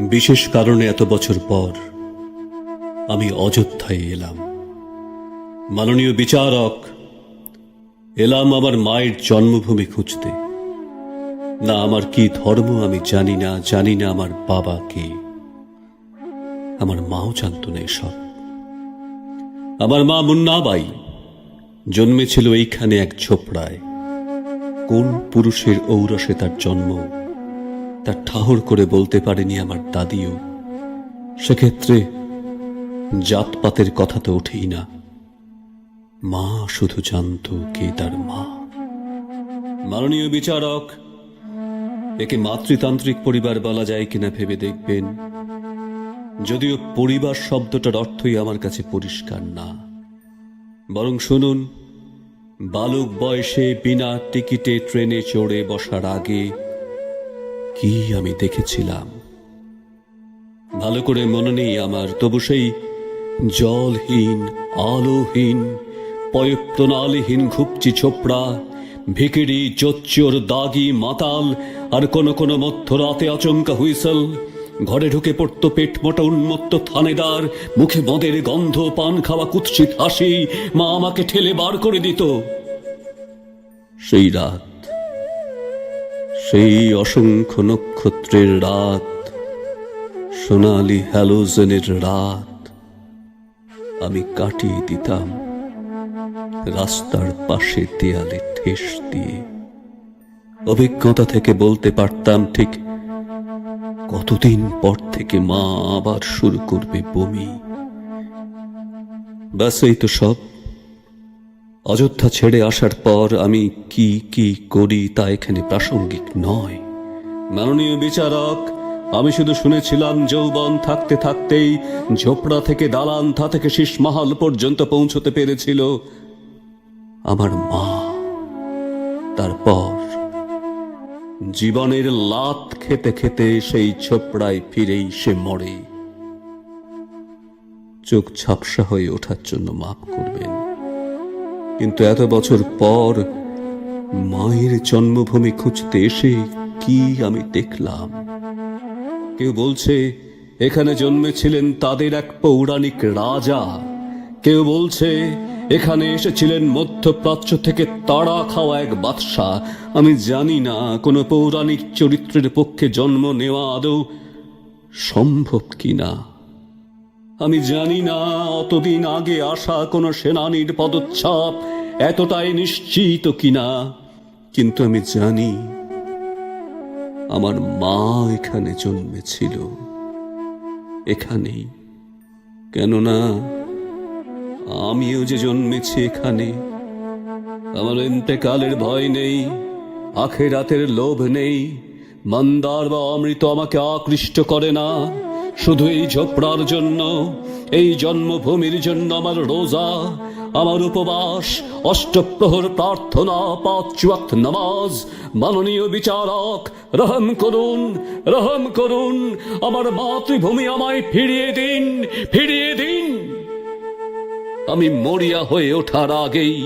বিশেষ কারণে এত বছর পর আমি অযোধ্যায় এলাম। মাননীয় বিচারক, এলাম আমার মায়ের জন্মভূমি খুঁজতে। না আমার কি ধর্ম আমি জানি না জানি না আমার বাবা কে। আমার মাও জানত না এসব। আমার মা মুন্নাবাই জন্মেছিল এইখানে এক ঝোপড়ায়। কোন পুরুষের ঔরসে তার জন্ম তার ঠাহর করে বলতে পারেনি আমার দাদিও। সেক্ষেত্রে জাতপাতের কথা তো ওঠেই না। মা শুধু জানত কে তার মা। মাননীয় বিচারক, একে মাতৃতান্ত্রিক পরিবার বলা যায় কিনা ভেবে দেখবেন। যদিও পরিবার শব্দটার অর্থই আমার কাছে পরিষ্কার না। বরং শুনুন, বালক বয়সে বিনা টিকিটে ট্রেনে চড়ে বসার আগে কি আমি দেখেছিলাম? ভালো করে মনে নেই আমার, তবু সেই জলহীন, আলোহীন পয়প্রণালীহীন ঘুপচি ছোপড়া, ভিকিরি চচ্চর দাগি মাতাল, আর কোন কোন মধ্যরাতে আচমকা হুইসেল, ঘরে ঢুকে পড়ত পেট মোটা উন্মত্ত থানেদার, মুখে মদের গন্ধ, পান খাওয়া কুৎসিত হাসি, মা আমাকে ঠেলে বার করে দিত। সেই রাত সেই অসংখ্য নক্ষত্রের রাত, সোনালি হ্যালোজেনের রাত আমি কাটিয়ে দিতাম রাস্তার পাশে দেয়ালে ঠেস দিয়ে। অভিজ্ঞতা থেকে বলতে পারতাম ঠিক কতদিন পর থেকে মা আবার শুরু করবে বমি। ব্যাস, এই তো সব। অযোধ্যা ছেড়ে আসার পর আমি কি কি করি তা এখানে প্রাসঙ্গিক নয়। মাননীয় বিচারক, আমি শুধু শুনেছিলাম যৌবন থাকতে থাকতেই ঝোপড়া থেকে দালান থা থেকে শীষমহল পর্যন্ত পৌঁছতে পেরেছিল আমার মা। তারপর জীবনের লাত খেতে খেতে সেই ছোপড়ায় ফিরেই সে মরে। চোখ ঝাপসা হয়ে ওঠার জন্য মাফ করবেন। কিন্তু এত বছর পর মায়ের জন্মভূমি খুঁজতে এসে কি আমি দেখলাম? কেউ বলছে, এখানে জন্মেছিলেন তাদের এক পৌরাণিক রাজা। কেউ বলছে, এখানে এসেছিলেন মধ্যপ্রাচ্য থেকে তাড়া খাওয়া এক বাদশাহ। আমি জানি না, কোনো পৌরাণিক চরিত্রের পক্ষে জন্ম নেওয়া আদৌ সম্ভব কিনা। আমি জানি না অতদিন আগে আসা কোনো সেনানীর পদচ্ছাপ এতটাই নিশ্চিত কিনা, কিন্তু আমি জানি আমার মা এখানে জন্মেছিল। এখানেই। কেননা আমিও যে জন্মেছি এখানে, আমার এন্তেকালের ভয় নেই আখের রাতের লোভ নেই, মন্দার বা অমৃত আমাকে আকৃষ্ট করে না। শুধু এই ঝোপড়ার জন্য, এই জন্মভূমির জন্য আমার রোজা, আমার উপবাস, অষ্টপ্রহর প্রার্থনা পাঁচুয়াত নামাজ, মাননীয় বিচারক, রহম করুন রহম করুন, আমার মাতৃভূমি আমায় ফিরিয়ে দিন ফিরিয়ে দিন। আমি মরিয়া হয়ে ওঠার আগেই